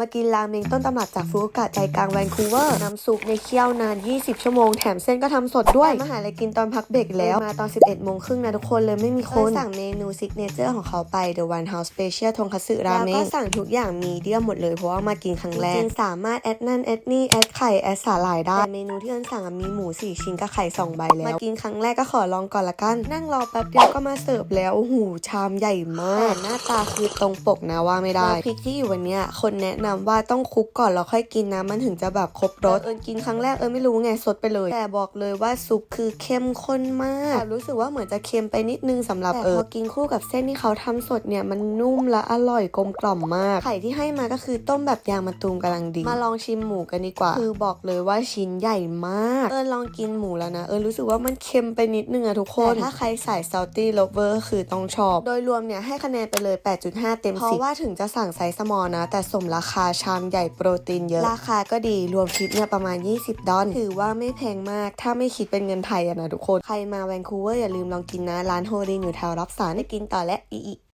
มากินราเมงต้นตำรับจากฟุกุโอกะใจกลางแวนคูเวอร์ น้ำซุปในเคี่ยวนาน 20 ชั่วโมง แถมเส้นก็ทำสดด้วย มาหาอะไรกินตอนพักเบรกแล้ว มาตอน 11 โมงครึ่งนะทุกคนเลยไม่มีคน สั่งเมนูซิกเนเจอร์ของเขาไป The One House Special ทงคัตสึราเมง แล้วก็สั่งทุกอย่างมีเดียมหมดเลย เพราะว่ามากินครั้งแรกจริงๆสามารถแอดนั่นแอดนี่แอดไข่แอดสาหร่ายได้แต่เมนูที่เอิญสั่งอะมีหมู 4 ชิ้นกับไข่ 2 ใบแล้ว มากินครั้งแรกก็ขอลองก่อนละกัน นั่งรอแป๊บเดียวก็มาเสิร์ฟแล้วโอ้โหชามใหญ่มากแต่หน้าตาคือตรงปกนะว่าไม่ได้แล้วพริกที่อยู่วันเนี้ยคนแนะนำว่าต้องคลุกก่อนแล้วค่อยกินนะมันถึงจะแบบครบรสเอิญกินครั้งแรกเอิญไม่รู้ไงสดไปเลย แต่บอกเลยว่าซุปคือเข้มข้นมากแต่รู้สึกว่าเหมือนจะเค็มไปนิดนึงสำหรับเออพอกินคู่กับเส้นที่เขาทำสดเนี่ยมันนุ่มและอร่อยกลมกล่อมมาก ไข่ที่ให้มาก็คือต้มแบบยางมะตูมกำลังดี มาลองชิมหมูกันดีกว่า คือบอกเลยว่าชิ้นใหญ่มาก เออลองกินหมูแล้วนะ เออรู้สึกว่ามันเค็มไปนิดนึงอะทุกคนแต่ถ้าใครใส่ salty lover คือต้องชอบ โดยรวมเนี่ยให้คะแนนไปเลย 8.5 เต็ม10เพราะว่าถึงจะสั่งไซส์สมอลนะ แต่สมราคาชามใหญ่โปรตีนเยอะ ราคาก็ดีรวมทิปเนี่ยประมาณ 20 ดอลถือว่าไม่แพงมาก ถ้าไม่คิดเป็นเงินไทยอะนะทุกคน ใครมาแวนคูเวอร์อย่าลืมลองกินนะ ร้านโฮรินอยู่แถวรับสารได้กินต่อและอีอี